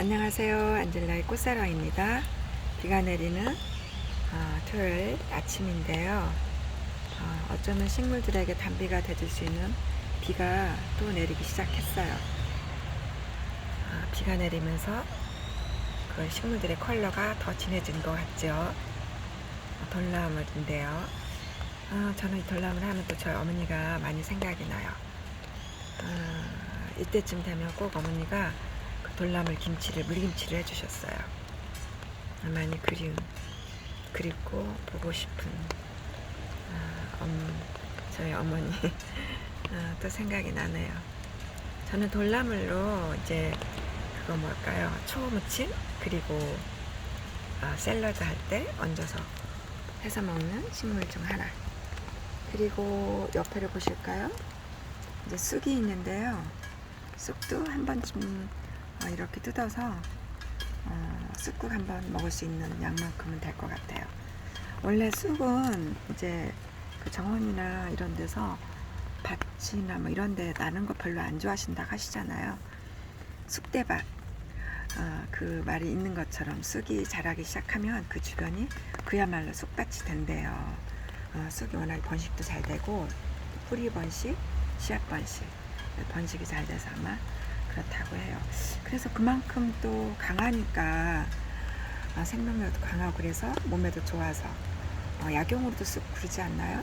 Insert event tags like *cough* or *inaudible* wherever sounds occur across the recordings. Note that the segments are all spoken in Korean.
안녕하세요. 안젤라의 꽃사랑입니다. 비가 내리는 어, 토요일 아침인데요. 어, 어쩌면 식물들에게 단비가 되줄 수 있는 비가 또 내리기 시작했어요. 어, 비가 내리면서 그 식물들의 컬러가 더 진해진 것 같죠. 어, 돌나물인데요. 어, 저는 이 돌나물 하면 또 저희 어머니가 많이 생각이 나요. 어, 이때쯤 되면 꼭 어머니가 그 돌나물 김치를 물김치를 해주셨어요. 많이 그리운 그립고 보고 싶은 아, 엄, 저희 어머니 *laughs* 아, 또 생각이 나네요. 저는 돌나물로 이제 그거 뭘까요? 초무침 그리고 아, 샐러드 할 때 얹어서 해서 먹는 식물 중 하나. 그리고 옆에를 보실까요? 이제 쑥이 있는데요. 쑥도 한 번쯤 어, 이렇게 뜯어서 어, 쑥국 한번 먹을 수 있는 양만큼은 될 것 같아요. 원래 쑥은 이제 그 정원이나 이런 데서 밭이나 뭐 이런 데 나는 거 별로 안 좋아하신다 하시잖아요. 쑥대밭. 어, 그 말이 있는 것처럼 쑥이 자라기 시작하면 그 주변이 그야말로 쑥밭이 된대요. 어, 쑥이 워낙 번식도 잘 되고 뿌리 번식, 씨앗 번식, 번식이 잘 돼서 아마 그렇다고 해요. 그래서 그만큼 또 강하니까 아, 생명력도 강하고 그래서 몸에도 좋아서 어, 약용으로도 쑥 그러지 않나요?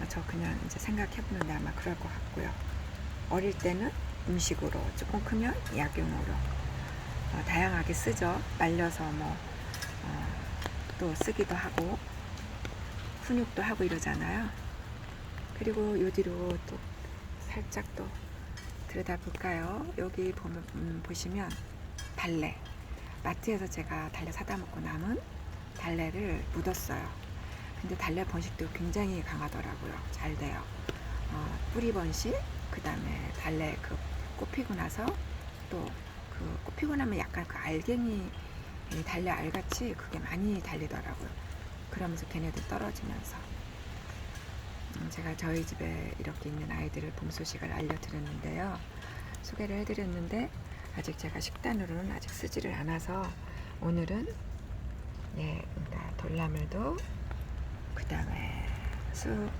아, 저 그냥 이제 생각해보는데 아마 그럴 것 같고요. 어릴 때는 음식으로 조금 크면 약용으로 어, 다양하게 쓰죠. 말려서 뭐또 쓰기도 하고 훈육도 하고 이러잖아요. 그리고 요 뒤로 또 살짝 또 들여다볼까요? 여기 보면 음, 보시면 달래 마트에서 제가 달래 사다 먹고 남은 달래를 묻었어요. 근데 달래 번식도 굉장히 강하더라고요. 잘 돼요. 어, 뿌리 번식, 그 다음에 달래 그 꽃피고 나서 또 그 꽃피고 나면 약간 그 알갱이 이 달래 알같이 그게 많이 달리더라고요. 그러면서 걔네들 떨어지면서 음, 제가 저희 집에 이렇게 있는 아이들을 봄 소식을 알려드렸는데요. 소개를 해드렸는데 아직 제가 식단으로는 아직 쓰지를 않아서 오늘은 예, 그러니까 돌나물도 그 다음에 쑥,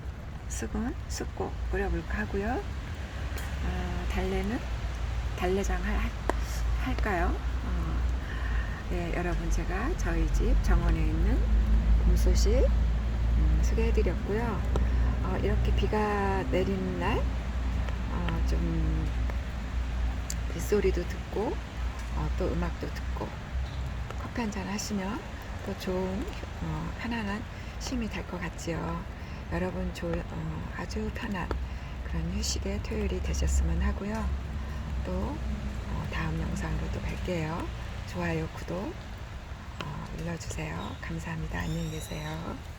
쑥은 쑥국 끓여볼까 하고요. 어, 달래는 달래장 할, 할까요? 어, 예, 여러분 제가 저희 집 정원에 있는 봄 소식 음, 소개해드렸고요. 어, 이렇게 비가 내리는 날, 어, 좀 빗소리도 듣고, 어, 또 음악도 듣고, 커피 한잔 하시면 더 좋은, 어, 편안한 쉼이 될 것 같지요. 여러분 조, 어, 아주 편한 그런 휴식의 토요일이 되셨으면 하고요. 또 어, 다음 영상으로 또 뵐게요. 좋아요, 구독 어, 눌러주세요. 감사합니다. 안녕히 계세요.